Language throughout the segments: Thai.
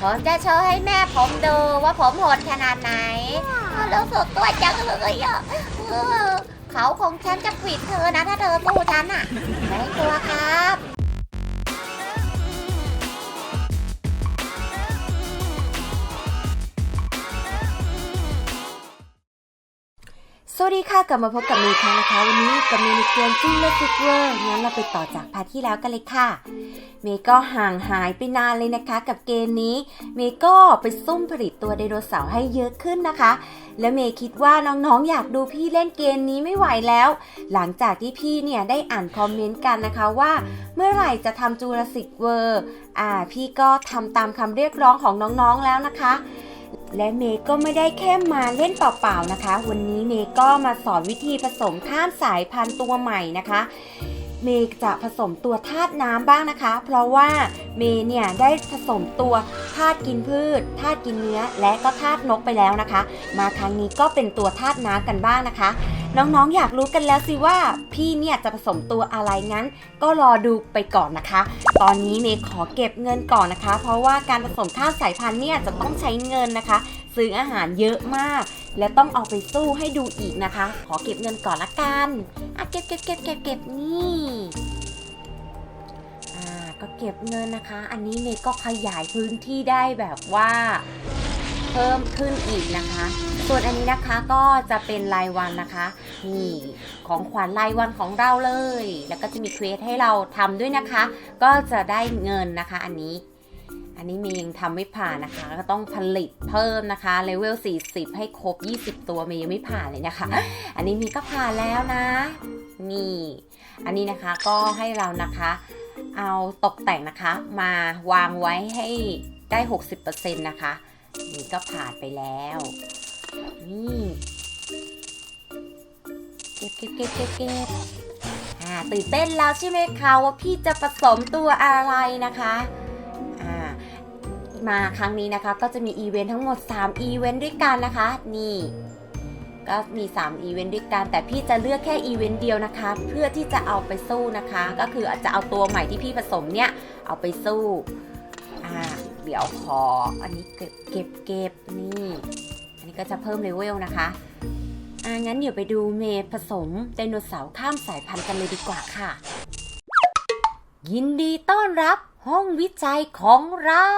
ผมจะโชว์ให้แม่ผมดูว่าผมโหดขนาดไหนรู้สึกตัวจังเลยอะเขาคงฉันจะขีดเธอนะถ้าเธอสู้ฉันอะไม่กลัวครับ สวัสดีค่ะ กลับมาพบกับเมย์ค่ะนะคะ วันนี้กับเมย์ในเกมจิ้งเลสิกเวอร์งั้นเราไปต่อจากพาร์ทที่แล้วกันเลยค่ะ เมย์ก็ห่างหายไปนานเลยนะคะ กับเกมนี้ เมย์ก็ไปซุ่มผลิตตัวไดโนเสาร์ให้เยอะขึ้นนะคะ และเมย์คิดว่าน้องๆอยากดูพี่เล่นเกมนี้ไม่ไหวแล้ว หลังจากที่พี่เนี่ยได้อ่านคอมเมนต์กันนะคะว่า เมื่อไหร่จะทำจูราสสิกเวอร์อ่าพี่ก็ทำตามคำเรียกร้องของน้องๆแล้วนะคะ และเมย์ก็ไม่ได้แค่มาเล่นเปล่าๆนะคะ วันนี้เมย์ก็มาสอนวิธีผสมข้ามสายพันธุ์ตัวใหม่นะคะ เมย์จะผสมตัวธาตุน้ำบ้างนะคะ เพราะว่าเมย์เนี่ยได้ผสมตัวธาตุกินพืชธาตุกินเนื้อ และก็ธาตุนกไปแล้วนะคะ มาครั้งนี้ก็เป็นตัวธาตุน้ำกันบ้างนะคะน้องๆ อยากรู้กันแล้วสิว่าพี่เนี่ยจะผสมตัวอะไรงั้น ก็รอดูไปก่อนนะคะ ตอนนี้เมย์ขอเก็บเงินก่อนนะคะ เพราะว่าการผสมข้าวสายพันธุ์เนี่ยจะต้องใช้เงินนะคะ ซื้ออาหารเยอะมาก และต้องเอาไปสู้ให้ดูอีกนะคะ ขอเก็บเงินก่อนละกันอะเก็บเก็บเก็บเก็บเก็บนี่อ่าก็เก็บเงินนะคะ อันนี้เมย์ก็ขยายพื้นที่ได้แบบว่า เพิ่มขึ้นอีกนะคะ ส่วนอันนี้นะคะก็จะเป็นรายวันนะคะ นี่ของขวัญรายวันของเราเลย แล้วก็จะมีเควสให้เราทำด้วยนะคะ ก็จะได้เงินนะคะอันนี้ อันนี้เมย์ยังทำไม่ผ่านนะคะ ก็ต้องผลิตเพิ่มนะคะเลเวล 40 ให้ครบ 20 ตัวเมย์ยังไม่ผ่านเลยนะคะ อันนี้มีก็ผ่านแล้วนะ นี่ อันนี้นะคะก็ให้เรานะคะเอาตกแต่งนะคะมาวางไว้ให้ได้ 60%นะคะ นี่ก็ผ่านไปแล้ว นี่เก็บเก็บเก็บเก็บเก็บอ่าตื่นเต้นแล้วใช่ไหมคะว่าพี่จะผสมตัวอะไรนะคะอ่ามาครั้งนี้นะคะก็จะมีอีเวนต์ทั้งหมด 3 อีเวนต์ด้วยกันนะคะ นี่ก็มี 3 อีเวนต์ด้วยกัน แต่พี่จะเลือกแค่อีเวนต์เดียวนะคะ เพื่อที่จะเอาไปสู้นะคะ ก็คืออาจจะเอาตัวใหม่ที่พี่ผสมเนี่ย เอาไปสู้อ่า เดี๋ยวขออันนี้เก็บเก็บเก็บนี่ อันนี้ก็จะเพิ่มเลเวลนะคะ อ่างั้นเดี๋ยวไปดูเมย์ผสมไดโนเสาร์ข้ามสายพันธุ์กันเลยดีกว่าค่ะ ยินดีต้อนรับห้องวิจัยของเรา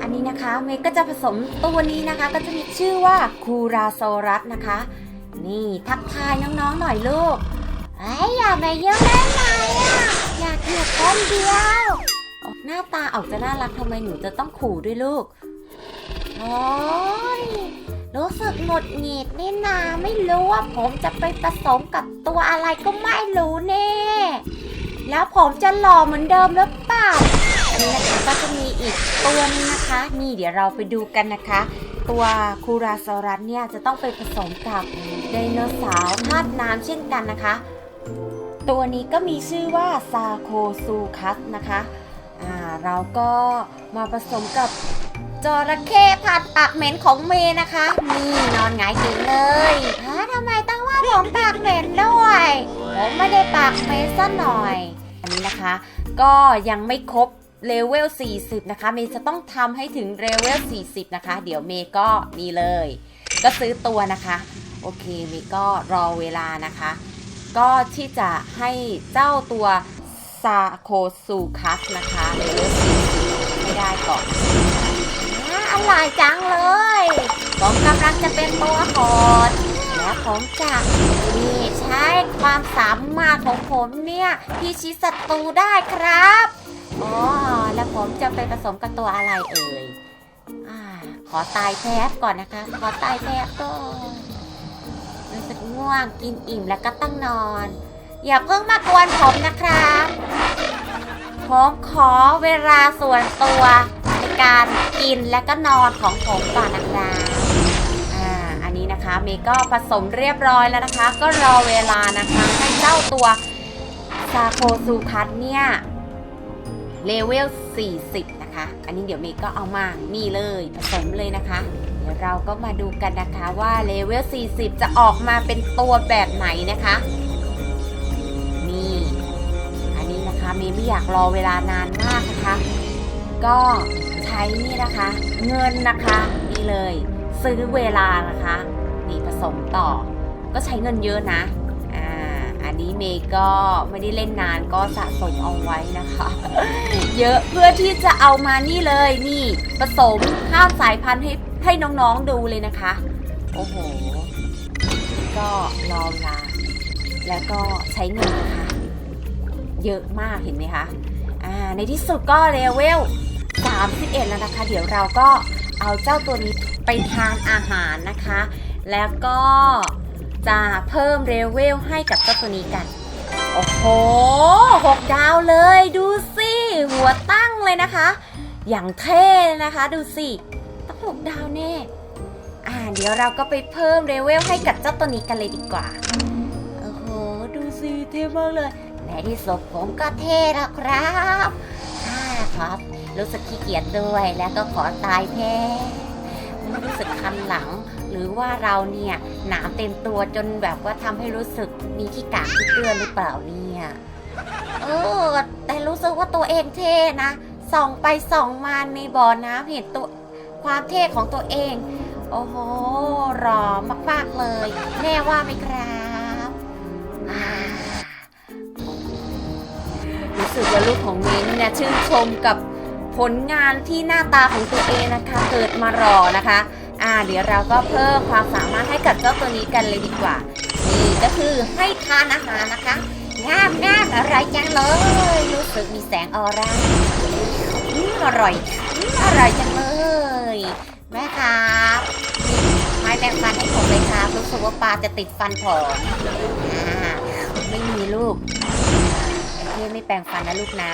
อันนี้นะคะเมย์ก็จะผสมตัวนี้นะคะ ก็จะมีชื่อว่าคูราโซรัสนะคะ นี่ทักทายน้องๆหน่อยลูกไอ้อย่ามาเยอะได้ไหมอะอยากอยู่คนเดียว หน้าตาออกจะน่ารักทำไมหนูจะต้องขู่ด้วยลูก โอ้ยรู้สึกหงุดหงิดนี่นาไม่รู้ว่าผมจะไปผสมกับตัวอะไรก็ไม่รู้แน่แล้วผมจะหล่อเหมือนเดิมหรือเปล่าอันนี้นะคะก็จะมีอีกตัวนึงนะคะ นี่เดี๋ยวเราไปดูกันนะคะ ตัวคูราซอรัสเนี่ยจะต้องไปผสมกับไดโนเสาร์ธาตุน้ำเช่นกันนะคะ ตัวนี้ก็มีชื่อว่าซาโคซูคัสนะคะ เราก็มาผสมกับจระเข้ผัดปากเหม็นของเมย์นะคะ นี่นอนหงายกิงเลยฮะทำไมต้องว่าผมปากเหม็นด้วย ผมไม่ได้ปากเหม็นซะหน่อย อันนี้นะคะ ก็ยังไม่ครบเลเวล 40 นะคะ เมย์จะต้องทำให้ถึงเลเวล 40 นะคะ เดี๋ยวเมย์ก็นี่เลย ก็ซื้อตัวนะคะ โอเค เมย์ก็รอเวลานะคะ ก็ที่จะให้เจ้าตัว ซาโคซูคัสนะคะเลเวล40ให้ได้ก่อนอ่าอร่อยจังเลยผมกำลังจะเป็นตัวโหดและผมจะนี่ใช้ความสามารถของผมเนี่ยพิชิตศัตรูได้ครับอ๋อแล้วผมจะไปผสมกับตัวอะไรเอ่ยอาขอตายแป๊บก่อนนะคะ ขอตายแป๊บก่อนรู้สึกง่วงกินอิ่มแล้วก็ต้องนอน อย่าเพิ่งมากวนผมนะครับผมขอเวลาส่วนตัวในการกินและก็นอนของผมก่อนนะครับอ่าอันนี้นะคะเมย์ก็ผสมเรียบร้อยแล้วนะคะ ก็รอเวลานะคะให้เจ้าตัวซาโคซูคัสเนี่ยเลเวล 40 นะคะ อันนี้เดี๋ยวเมย์ก็เอามานี่เลยผสมเลยนะคะ เดี๋ยวเราก็มาดูกันนะคะว่าเลเวล 40 จะออกมาเป็นตัวแบบไหนนะคะ มย์ไม่อยากรอเวลานานมากนะคะ ก็ใช้นี่นะคะ เงินนะคะนี่เลย ซื้อเวลานะคะนี่ผสมต่อ ก็ใช้เงินเยอะนะอ่าอันนี้เมย์ก็ไม่ได้เล่นนานก็สะสมเอาไว้นะคะ เยอะเพื่อที่จะเอามานี่เลยนี่ผสมข้ามสายพันธุ์ให้ให้น้องๆดูเลยนะคะ โอ้โห ก็รอเวลาแล้วก็ใช้เงินนะคะ เยอะมากเห็นไหมคะอ่าในที่สุดก็เลเวล31 แล้วนะคะ เดี๋ยวเราก็เอาเจ้าตัวนี้ไปทานอาหารนะคะ แล้วก็จะเพิ่มเลเวลให้กับเจ้าตัวนี้กัน โอ้โหหกดาวเลยดูสิหัวตั้งเลยนะคะ อย่างเท่เลยนะคะดูสิต้องหกดาวแน่อ่าเดี๋ยวเราก็ไปเพิ่มเลเวลให้กับเจ้าตัวนี้กันเลยดีกว่า โอ้โห ดูสิเท่มากเลย ในที่สุดผมก็เท่แล้วครับอ่าครับ รู้สึกขี้เกียจด้วยแล้วก็ขอตายแพ้ไม่รู้สึกคันหลัง หรือว่าเราเนี่ยหนามเต็มตัวจนแบบว่าทำให้รู้สึกมีขี้กากขี้เกลือนหรือเปล่าเนี่ยเออแต่รู้สึกว่าตัวเองเท่นะส่องไปส่องมาในบ่อน้ำเห็นตัวความเท่ของตัวเอง โอ้โหหล่อมากๆเลย แน่ว่าไหมครับ รู้สึกว่าลูกของมิ้นเนี่ยชื่นชมกับผลงานที่หน้าตาของตัวเองนะคะ เกิดมารอนะคะ อ่า เดี๋ยวเราก็เพิ่มความสามารถให้กับเจ้าตัวนี้กันเลยดีกว่า นี่ก็คือให้ทานอาหารนะคะงามงามอร่อยจังเลย รู้สึกมีแสงออร่าอืมอร่อยอืมอร่อยจังเลย แม่ครับไม้แปรงฟันให้ผมเลยครับรู้สึกว่าปลาจะติดฟันผมอ่าไม่มีลูก เท่ไม่แปรงฟันนะลูกนะ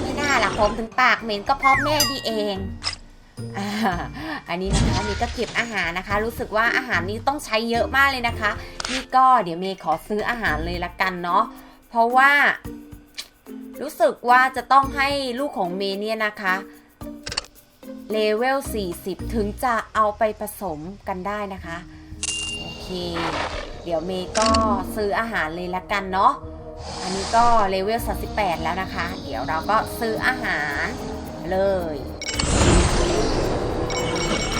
ไม่น่าล่ะผมถึงปากเหม็นก็เพราะแม่ดีเองอันนี้นะคะนี่ก็เก็บอาหารนะคะ รู้สึกว่าอาหารนี้ต้องใช้เยอะมากเลยนะคะนี่ก็เดี๋ยวเมย์ขอซื้ออาหารเลยละกันเนาะเพราะว่า รู้สึกว่าจะต้องให้ลูกของเมย์เนี่ยนะคะเลเวล 40 ถึงจะเอาไปผสมกันได้นะคะ โอเค เดี๋ยวเมย์ก็ซื้ออาหารเลยละกันเนาะ อันนี้ก็เลเวล38แล้วนะคะ เดี๋ยวเราก็ซื้ออาหารเลย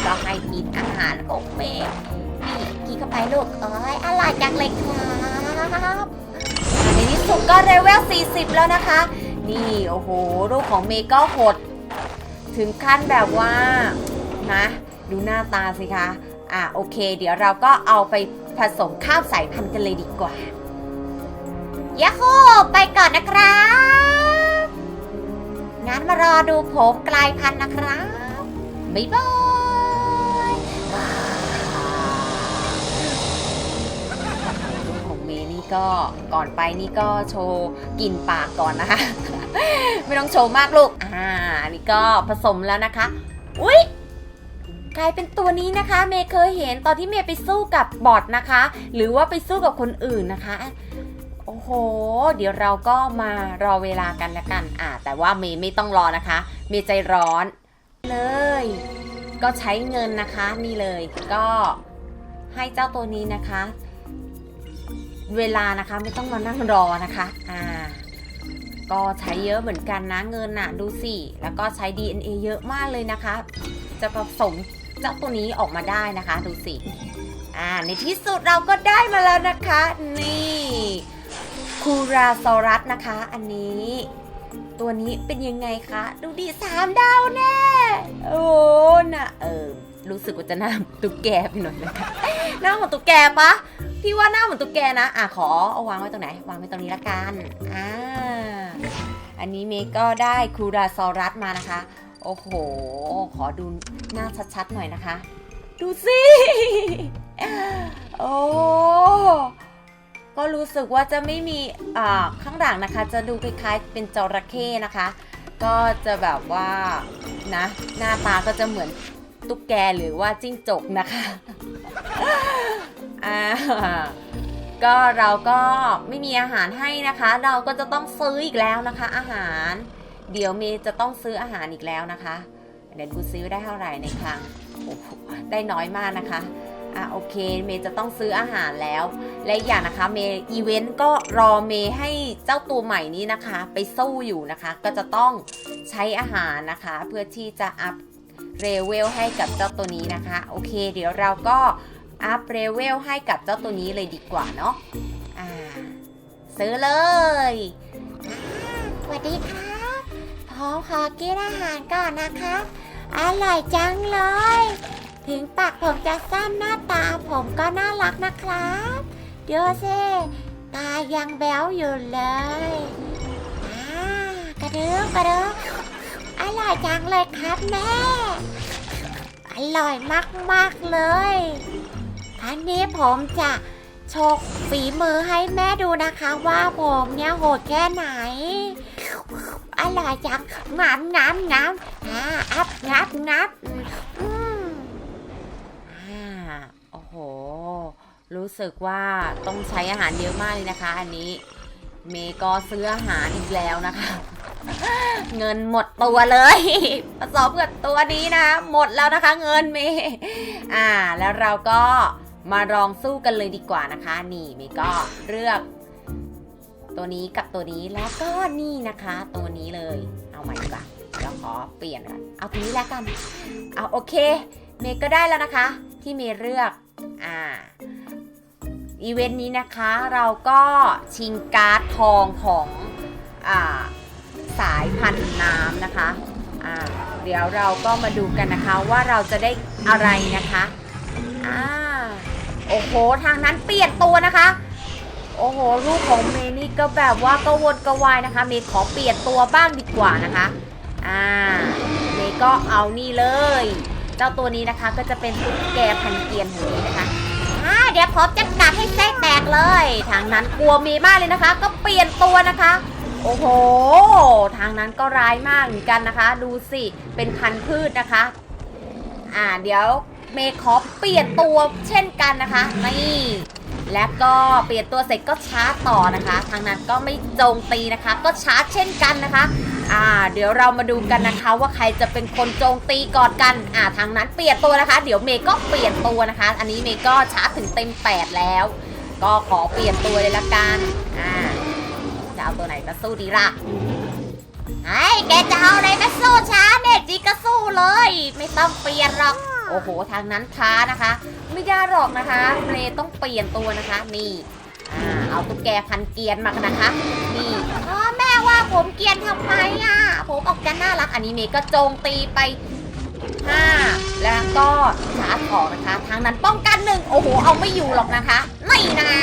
ก็ให้กินอาหารของเมย์นี่กินเข้าไปลูกเอ้ยอร่อยจังเลยครับในที่สุดก็เลเวล40 แล้วนะคะ นี่โอ้โหลูกของเมย์ก็หด ถึงขั้นแบบว่านะ ดูหน้าตาสิคะ อะโอเค เดี๋ยวเราก็เอาไปผสมข้าวสายพันธุ์กันเลยดีกว่า ยาฮูไปก่อนนะครับ งั้นมารอดูผมกลายพันธุ์นะครับ บ๊ายบายลูกของเมย์นี่ก็ก่อนไปนี่ก็โชว์กลิ่นปากก่อนนะคะ ไม่ต้องโชว์มากลูก อ่า นี่ก็ผสมแล้วนะคะ อุ๊ยกลายเป็นตัวนี้นะคะ เมย์เคยเห็นตอนที่เมย์ไปสู้กับบอทนะคะ หรือว่าไปสู้กับคนอื่นนะคะ โอ้โห เดี๋ยวเราก็มารอเวลากันละกัน อ่า แต่ว่าเมย์ไม่ต้องรอนะคะ เมย์ใจร้อนเลย ก็ใช้เงินนะคะนี่เลย ก็ให้เจ้าตัวนี้นะคะ เวลานะคะไม่ต้องมานั่งรอนะคะ อ่า ก็ใช้เยอะเหมือนกันนะเงินน่ะดูสิ แล้วก็ใช้ DNA เยอะมากเลยนะคะ จะผสมเจ้าตัวนี้ออกมาได้นะคะ ดูสิ อ่า ในที่สุดเราก็ได้มาแล้วนะคะ นี่ คูราซอรัสนะคะ อันนี้ ตัวนี้เป็นยังไงคะ ดูดิสามดาวแน่ โอ้น่ะเออรู้สึกว่าจะหน้าตุ๊กแกไปหน่อยนะคะหน้าเหมือนตุ๊กแกปะพี่ว่าหน้าเหมือนตุ๊กแกนะอะขอเอาวางไว้ตรงไหน วางไว้ตรงนี้ละกันอ่าอันนี้เมย์ก็ได้คูราซอรัสมานะคะ โอ้โห ขอดูหน้าชัดๆหน่อยนะคะ ดูสิ โอ้ ก็รู้สึกว่าจะไม่มีข้างหลังนะคะ จะดูคล้ายๆเป็นจระเข้นะคะ ก็จะแบบว่านะหน้าตาก็จะเหมือนตุ๊กแกหรือว่าจิ้งจกนะคะอ่าก็เราก็ไม่มีอาหารให้นะคะ เราก็จะต้องซื้ออีกแล้วนะคะ อาหาร เดี๋ยวเมย์จะต้องซื้ออาหารอีกแล้วนะคะ เดี๋ยวดูซื้อได้เท่าไหร่ในครั้งโอ้โหได้น้อยมากนะคะ อะโอเคเมย์จะต้องซื้ออาหารแล้ว และอย่างนะคะเมย์อีเวนต์ก็รอเมย์ให้เจ้าตัวใหม่นี้นะคะ ไปสู้อยู่นะคะ ก็จะต้องใช้อาหารนะคะ เพื่อที่จะอัพเรเวลให้กับเจ้าตัวนี้นะคะ โอเค เดี๋ยวเราก็อัพเรเวลให้กับเจ้าตัวนี้เลยดีกว่าเนาะอ่าซื้อเลยสวัสดีครับผมขอกินอาหารก่อนนะครับอร่อยจังเลย ถึงปากผมจะสั้นหน้าตาผมก็น่ารักนะครับเดี๋ยวสิตายังแบ๊วอยู่เลยอ่ากระดึ๊บกระดึ๊บอร่อยจังเลยครับแม่ อร่อยมากๆเลยอันนี้ผมจะโชว์ฝีมือให้แม่ดูนะคะว่าผมเนี่ยโหดแค่ไหน อร่อยจังน้ำน้ำน้ำอ่าอัพงับงับ ห รู้สึกว่าต้องใช้อาหารเยอะมากเลยนะคะ อันนี้ เมย์ก็ซื้ออาหารอีกแล้วนะคะ เงินหมดตัวเลยผสมกับตัวนี้นะ หมดแล้วนะคะ เงินเมย์อ่า แล้วเราก็มาลองสู้กันเลยดีกว่านะคะ นี่เมย์ก็เลือกตัวนี้กับตัวนี้แล้วก็นี่นะคะ ตัวนี้เลย เอาใหม่ดีกว่าเดี๋ยวขอเปลี่ยนก่อนเอาตัวนี้แล้วกัน เอาโอเค เมย์ก็ได้แล้วนะคะ ที่เมย์เลือก อ่าอีเวนต์นี้นะคะเราก็ชิงการ์ดทองของอ่าสายพันธุ์น้ำนะคะอ่าเดี๋ยวเราก็มาดูกันนะคะว่าเราจะได้อะไรนะคะอ่าโอ้โหทางนั้นเปลี่ยนตัวนะคะ โอ้โหรูปของเมย์นี่ก็แบบว่ากระวนกระวายนะคะ เมย์ขอเปลี่ยนตัวบ้างดีกว่านะคะอ่าเมย์ก็เอานี่เลย เจ้าตัวนี้นะคะก็จะเป็นตุ๊กแกพันเกียนของนี้นะคะอ่าเดี๋ยวผมจะกัดให้ไส้แตกเลย ทางนั้นกลัวเมย์มากเลยนะคะ ก็เปลี่ยนตัวนะคะ โอ้โห ทางนั้นก็ร้ายมากเหมือนกันนะคะ ดูสิ เป็นพันพืชนะคะ อ่าเดี๋ยวเมย์ขอเปลี่ยนตัวเช่นกันนะคะนี่และก็เปลี่ยนตัวเสร็จก็ชาร์จต่อนะคะ ทางนั้นก็ไม่โจมตีนะคะ ก็ชาร์จเช่นกันนะคะ อ่า เดี๋ยวเรามาดูกันนะคะว่าใครจะเป็นคนโจมตีก่อนกัน อ่าทางนั้นเปลี่ยนตัวนะคะ เดี๋ยวเมย์ก็เปลี่ยนตัวนะคะ อันนี้เมย์ก็ชาร์จถึงเต็ม 8 แล้ว ก็ขอเปลี่ยนตัวเลยละกัน อ่า จะเอาตัวไหนมาสู้ดีล่ะไอ้แกจะเอาอะไรมาสู้ช้าเนี่ยจีก็สู้เลย ไม่ต้องเปลี่ยนหรอก โอ้โห ทางนั้นช้านะคะ ไม่ได้หรอกนะคะเมย์ต้องเปลี่ยนตัวนะคะ นี่ อ่าเอาตุ๊กแกพันเกียนมานะคะ นี่อ๋อแม่ว่าผมเกรียนทำไมอะ ผมออกจะน่ารัก อันนี้เมย์ก็โจมตีไป5แล้วก็ชาร์จออกนะคะ ทางนั้นป้องกันหนึ่งโอ้โห เอาไม่อยู่หรอกนะคะ ไม่แน่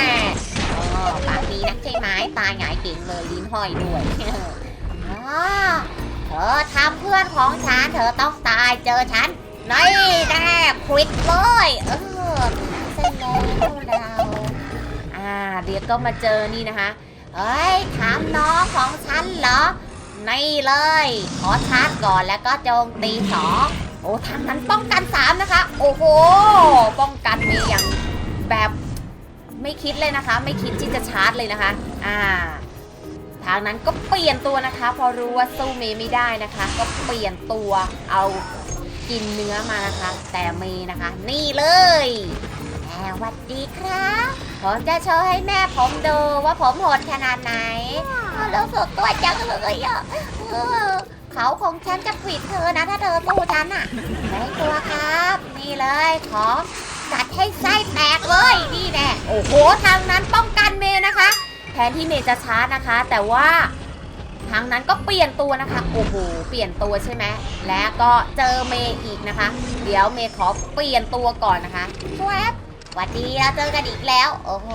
อ๋อปากดีนักใช่ไหมตายหงายเก่งเลยลิ้นห้อยด้วยเธอทำเพื่อนของฉัน เธอต้องตายเจอฉันนี่แน่ควิดเลย เออเส้นแล้วเราอ่า เดี๋ยวก็มาเจอนี่นะคะเฮ้ย ถามน้องของฉันเหรอ นี่เลย ขอชาร์จก่อนแล้วก็โจมตีสองโอ้ทางนั้นป้องกันสามนะคะ โอ้โห ป้องกันมีอย่างแบบไม่คิดเลยนะคะ ไม่คิดที่จะชาร์จเลยนะคะ อ่า ทางนั้นก็เปลี่ยนตัวนะคะ พอรู้ว่าสู้เมย์ไม่ได้นะคะ ก็เปลี่ยนตัวเอากินเนื้อมานะคะ แต่เมย์นะคะ นี่เลยแม่หวัดดีครับ ผมจะโชว์ให้แม่ผมดูว่าผมโหดขนาดไหนแล้วสุดตัวจังเลยอะเออเขาของฉันจะผิดเธอนะถ้าเธอสู้ฉันอะไม่กลัวครับ นี่เลยขอกัดให้ไส้แตกเลยนี่แน่โอ้โหทางนั้นป้องกันเมย์นะคะ แทนที่เมย์จะชาร์จนะคะ แต่ว่าทางนั้นก็เปลี่ยนตัวนะคะ โอ้โห เปลี่ยนตัวใช่ไหม และก็เจอเมย์อีกนะคะ เดี๋ยวเมย์ขอเปลี่ยนตัวก่อนนะคะแวบห วัดดีเราเจอกันอีกแล้ว โอ้โห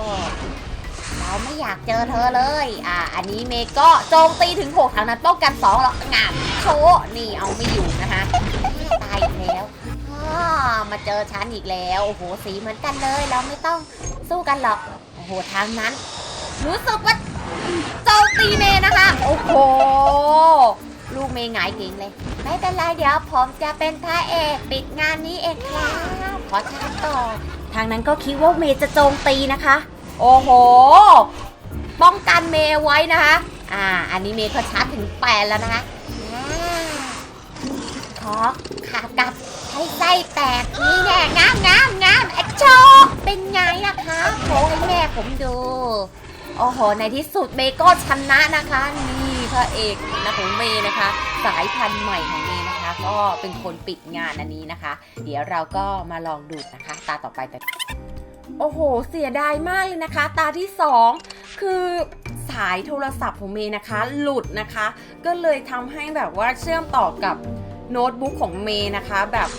เราไม่อยากเจอเธอเลย อ่า อันนี้เมก็โจมตีถึง6ทางนั้นป้องกัน2หรอกงามโชว์นี่เอาไม่อยู่นะคะตายอีกแล้วอ้อมาเจอฉันอีกแล้ว โอ้โห สีเหมือนกันเลย เราไม่ต้องสู้กันหรอก โอ้โห ทางนั้น รู้สึกว่าโจมตีเมนะคะ โอ้โห ลูกเมย์หงายเก่งเลย ไม่เป็นไรเดี๋ยวผมจะเป็นพระเอก ปิดงานนี้เองครับ ขอชาร์จก่อ ทางนั้นก็คิดว่าเมย์จะโจมตีนะคะ โอ้โห ป้องกันเมย์ไว้นะคะ อ่า อันนี้เมย์เขาชาร์จถึงแปดแล้วนะคะอ่าขอขากับให้ไส้แตกนี่แน่งามงามงามแอคโชเป็นไงล่ะคะโชว์ให้แม่ผมดู โอ้โห ในที่สุดเมย์ก็ชนะนะคะ นี่พระเอกนะของเมย์นะคะ สายพันธุ์ใหม่ของเมย์นะคะ ก็เป็นคนปิดงานอันนี้นะคะ เดี๋ยวเราก็มาลองดูนะคะ ตาต่อไปแต่โอ้โห เสียดายมากเลยนะคะ ตาที่สองคือสายโทรศัพท์ของเมย์นะคะ หลุดนะคะ ก็เลยทำให้แบบว่าเชื่อมต่อกับโน้ตบุ๊กของเมย์นะคะแบบ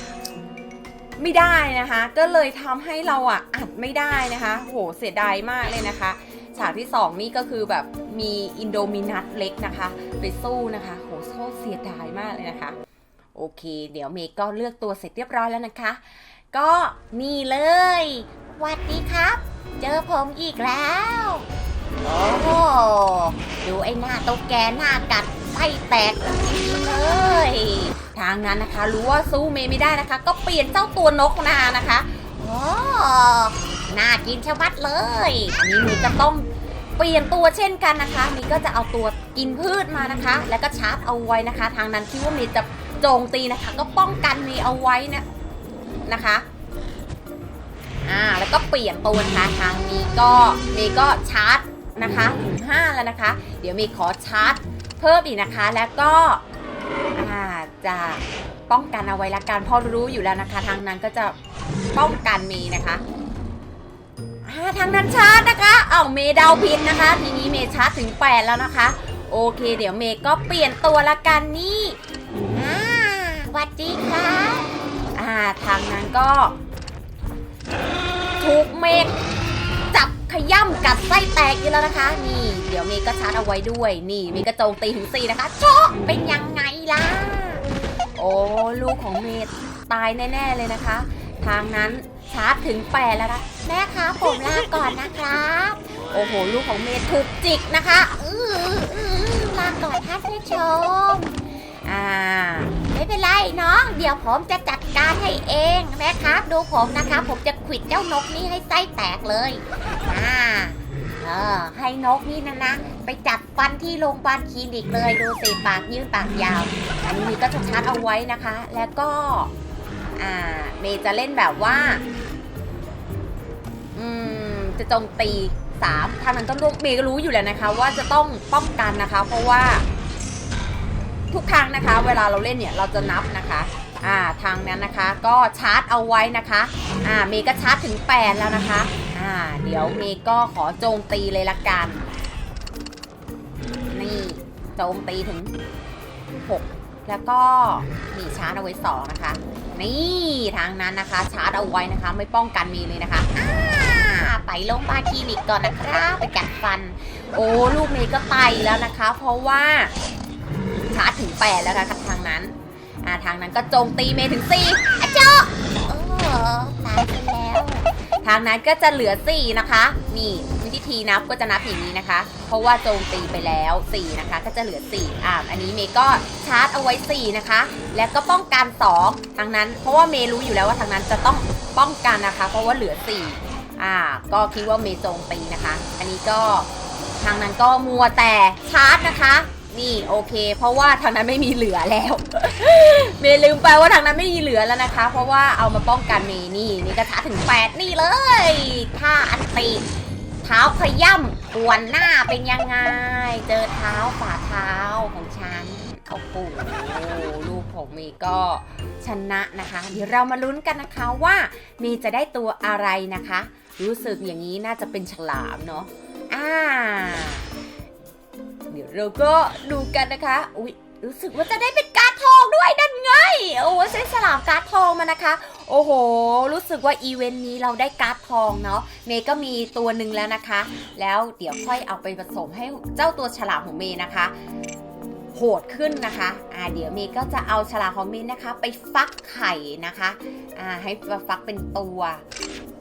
ไม่ได้นะคะ ก็เลยทำให้เราอะอัดไม่ได้นะคะ โหเสียดายมากเลยนะคะฉากที่ 2 นี่ก็คือแบบมีอินโดมินัสเล็กนะคะ ไปสู้นะคะ โหโคตรเสียดายมากเลยนะคะ โอเค เดี๋ยวเมย์ก็เลือกตัวเสร็จเรียบร้อยแล้วนะคะ ก็นี่เลยสวัสดีครับ เจอผมอีกแล้ว โอ้โหดูไอ้หน้าตุ๊กแกหน้ากัดไส้แตกจริงๆเลยทางนั้นนะคะ รู้ว่าสู้เมย์ไม่ได้นะคะ ก็เปลี่ยนเจ้าตัวนกนานะคะโอ้น่ากินชะมัดเลยอันนี้เมย์จะต้องเปลี่ยนตัวเช่นกันนะคะเมย์ก็จะเอาตัวกินพืชมานะคะ แล้วก็ชาร์จเอาไว้นะคะ ทางนั้นคิดว่าเมย์จะ โจมตีนะคะ ก็ป้องกันเมย์เอาไว้นะนะคะอ่าแล้วก็เปลี่ยนตัวนะคะทางนี้ก็เมย์ก็ชาร์จนะคะถึง5แล้วนะคะ เดี๋ยวเมย์ขอชาร์จเพิ่มอีกนะคะ แล้วก็อ่าจะป้องกันเอาไว้ละกันพอรู้อยู่แล้วนะคะ ทางนั้นก็จะป้องกันเมย์นะคะทางนั้นชาร์จนะคะเอ้าเมเดาผิดนะคะ ทีนี้เมชาร์จถึง 8 แล้วนะคะ โอเค เดี๋ยวเมก็เปลี่ยนตัวละกันนี่อ่า วัสดีค่ะอ่าทางนั้นก็ถูกเมฆจับขย่ำกัดไส้แตกอยู่แล้วนะคะ นี่ เดี๋ยวเมย์ก็ชาร์จเอาไว้ด้วย นี่เมย์ก็โจมตีถึง4นะคะโชะเป็นยังไงล่ะ โอ้ลูกของเมย์ตายแน่ ๆ เลยนะคะ ทางนั้นชาร์จถึง8แล้วนะแม่คะผมลาก่อนนะครับ โอ้โห ลูกของเมย์ถูกจิกนะคะ อือลาก่อนท่านผู้ชม อ่า ไม่เป็นไรน้อง เดี๋ยวผมจะจัดการให้เองแม่ครับ ดูผมนะคะผมจะขวิดเจ้านกนี้ให้ไส้แตกเลย อ่า เออ ให้นกนี่นะนะ ไปจับฟันที่โรงพยาบาลคลินิกเลย ดูสิปากยืดปากยาว อันนี้ก็จะชาร์จเอาไว้นะคะ แล้วก็ อ่า เมย์จะเล่นแบบว่า อืม จะจมตีสามทางนั้นต้องลูกเมย์ก็รู้อยู่แล้วนะคะ ว่าจะต้องป้องกันนะคะ เพราะว่า ทุกครั้งนะคะ เวลาเราเล่นเนี่ยเราจะนับนะคะอ่าทางนั้นนะคะก็ชาร์จเอาไว้นะคะอ่าเมย์ก็ชาร์จถึง 8 แล้วนะคะอ่าเดี๋ยวเมย์ก็ขอโจมตีเลยละกัน นี่โจมตีถึง 6 แล้วก็นี่ชาร์จเอาไว้ 2 นะคะ นี่ทางนั้นนะคะชาร์จเอาไว้นะคะ ไม่ป้องกันเมย์เลยนะคะอ่าไปโรงพยาบาลคลินิกก่อนนะครับไปจัดฟัน โอ้ลูกเมย์ก็ตายแล้วนะคะ เพราะว่า ชาร์จถึง 8 แล้วนะคะทางนั้น อ่าทางนั้นก็โจมตีเมย์ถึง4อะเจ้าเออตายไปแล้ว ทางนั้นก็จะเหลือ 4 นะคะ นี่วิธีนับก็จะนับอย่างนี้นะคะ เพราะว่าโจมตีไปแล้ว 4 นะคะ ก็จะเหลือ 4 อ่าอันนี้เมย์ก็ชาร์จเอาไว้ 4 นะคะ แล้วก็ป้องกัน2ทางนั้น เพราะว่าเมย์รู้อยู่แล้วว่าทางนั้นจะต้องป้องกันนะคะ เพราะว่าเหลือ 4 อ่า ก็คิดว่าเมย์โจมตีนะคะ อันนี้ก็ทางนั้นก็มัวแต่ชาร์จนะคะ นี่โอเค เพราะว่าทางนั้นไม่มีเหลือแล้ว เมย์ลืมไปว่าทางนั้นไม่มีเหลือแล้วนะคะ เพราะว่าเอามาป้องกันเมย์นี่นี่ก็ชาร์จถึง8นี่เลยท่าอันติเท้าขย่ำกวนหน้าเป็นยังไง เจอเท้าฝ่าเท้าของฉันโอ้โหลูกของเมย์ก็ชนะนะคะ เดี๋ยวเรามาลุ้นกันนะคะว่าเมย์จะได้ตัวอะไรนะคะ รู้สึกอย่างนี้น่าจะเป็นฉลามเนาะอ่า เดี๋ยวเราก็ดูกันนะคะ อุ๊ยรู้สึกว่าจะได้เป็นการ์ดทองด้วยนั่นไง โอ้ใช้ฉลามการ์ดทองมานะคะ โอ้โห รู้สึกว่าอีเวนต์นี้เราได้การ์ดทองเนาะ เมย์ก็มีตัวหนึ่งแล้วนะคะ แล้วเดี๋ยวค่อยเอาไปผสมให้เจ้าตัวฉลามของเมย์นะคะ โหดขึ้นนะคะ อ่าเดี๋ยวเมย์ก็จะเอาฉลามของเมย์นะคะ ไปฟักไข่นะคะ อ่าให้ฟักเป็นตัว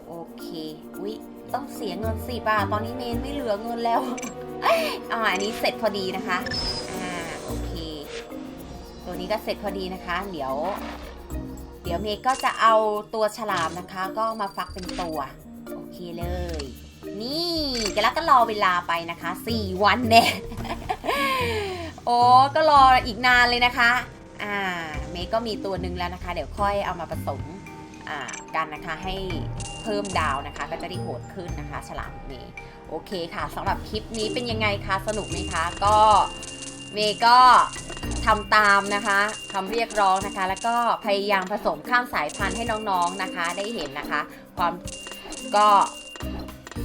โอเค อุ๊ยต้องเสียเงินสิบาท ตอนนี้เมย์ไม่เหลือเงินแล้ว อ่าอันนี้เสร็จพอดีนะคะ อ่า โอเค ตัวนี้ก็เสร็จพอดีนะคะ เดี๋ยว เดี๋ยวเมย์ก็จะเอาตัวฉลามนะคะ ก็มาฟักเป็นตัว โอเคเลย นี่ก็แล้วก็รอเวลาไปนะคะ 4 วันแน่โอ้ก็รออีกนานเลยนะคะ อ่า เมย์ก็มีตัวหนึ่งแล้วนะคะ เดี๋ยวค่อยเอามาผสม อ่า กันนะคะให้ พิ่มดาวนะคะ ก็จะได้โหดขึ้นนะคะ ฉลามเมย์โอเคค่ะสำหรับคลิปนี้เป็นยังไงคะสนุกไหมคะก็เมย์ก็ทำตามนะคะคำเรียกร้องนะคะ แล้วก็พยายามผสมข้ามสายพันธุ์ให้น้องๆนะคะ ได้เห็นนะคะ ความก็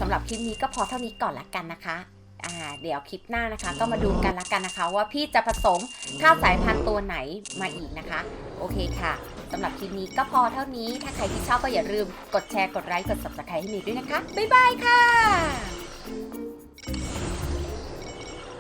สำหรับคลิปนี้ก็พอเท่านี้ก่อนละกันนะคะเดี๋ยวคลิปหน้านะคะ ก็มาดูกันละกันนะคะ ว่าพี่จะผสมข้าวสายพันธุ์ตัวไหนมาอีกนะคะ โอเคค่ะ สำหรับคลิปนี้ก็พอเท่านี้ ถ้าใครที่ชอบก็อย่าลืมกดแชร์ กดไลค์ กด subscribe ให้เมย์ด้วยนะคะ บ๊ายบายค่ะ